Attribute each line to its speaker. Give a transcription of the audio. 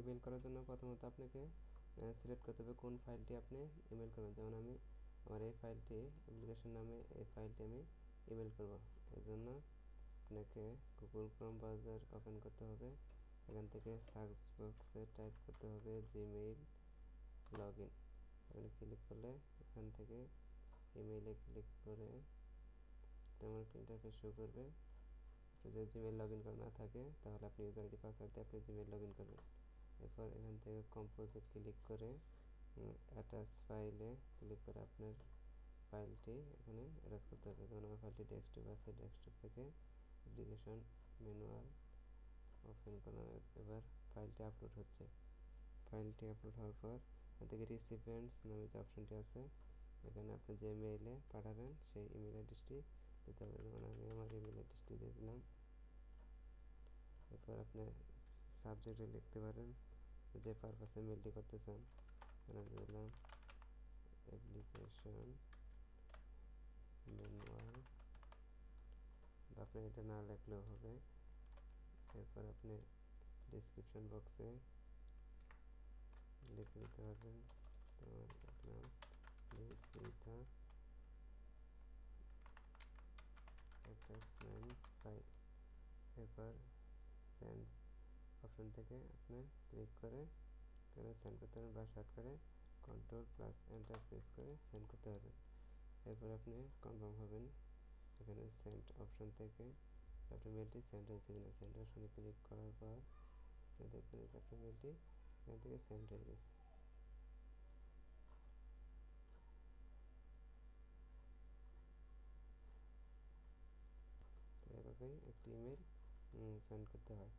Speaker 1: Email করার জন্য প্রথমত আপনাকে সিলেক্ট করতে হবে কোন ফাইলটি আপনি ইমেল করবেন। যেমন আমি আমার এই ফাইলটি অ্যাপ্লিকেশন নামে এই ফাইলটি আমি ইমেল করব। এর জন্য আপনাকে গুগল ক্রোম ব্রাউজার ওপেন করতে হবে। এখান থেকে সার্চ বক্সে টাইপ করতে হবে জিমেইল লগ ইন এখানে ক্লিক করলে এখান থেকে ইমেইলে ক্লিক করে তেমন একটা ইন্টারফেস শো করবে। যদি জিমেল লগ ইন করা না থাকে, তাহলে আপনি ইউজার আইডি পাসওয়ার্ড দিয়ে আপনি জিমেল লগ ইন করবেন। এরপর এখান থেকে কম্পোজে ক্লিক করে অ্যাটাচ ফাইলে ক্লিক করে আপনার ফাইলটি এখানে অ্যাটাচ করতে হবে। যেমন আমার ফাইলটি ডেস্কটপ আছে ডেস্কটপ থেকে অ্যাপ্লিকেশন ম্যানুয়াল ওপেন করলাম। এবার ফাইলটি আপলোড হচ্ছে। ফাইলটি আপলোড হওয়ার পর এখান থেকে রিসিভেন্টস নামে যে অপশনটি আছে, এখানে আপনি যে মেইলে পাঠাবেন, সেই ইমেল অ্যাড্রেসটি দিতে হবে। যেমন আমি আমার ইমেল অ্যাড্রেসটি দিয়ে দিলাম। এরপর আপনি সাবজেক্টে লিখতে পারেন। যে পারপাসে মেলটি করতে চান দিলাম অ্যাপ্লিকেশন ম্যানুয়াল আপনি এটা না লিখলেও হবে। এরপর আপনি ডিসক্রিপশন বক্সে লিখে দিতে পারবেন। তো লিখলাম please see the attachment file এরপর সেন্ড অপশন থেকে আপনি ক্লিক করে এখানে সেন্ড করতে পারেন বা শর্ট করে কন্ট্রোল প্লাস এন্টার প্রেস করে সেন্ড করতে পারবেন এরপর আপনি কনফার্ম হবেন। এখানে সেন্ড অপশন থেকে আপনার মেলটি সেন্ড হয়েছে কিনা। সেন্ড অপশনে ক্লিক করার পর দেখবেন আপনার মেলটি এখান থেকে সেন্ড হয়ে গেছে। এভাবেই একটি ইমেল সেন্ড করতে হয়।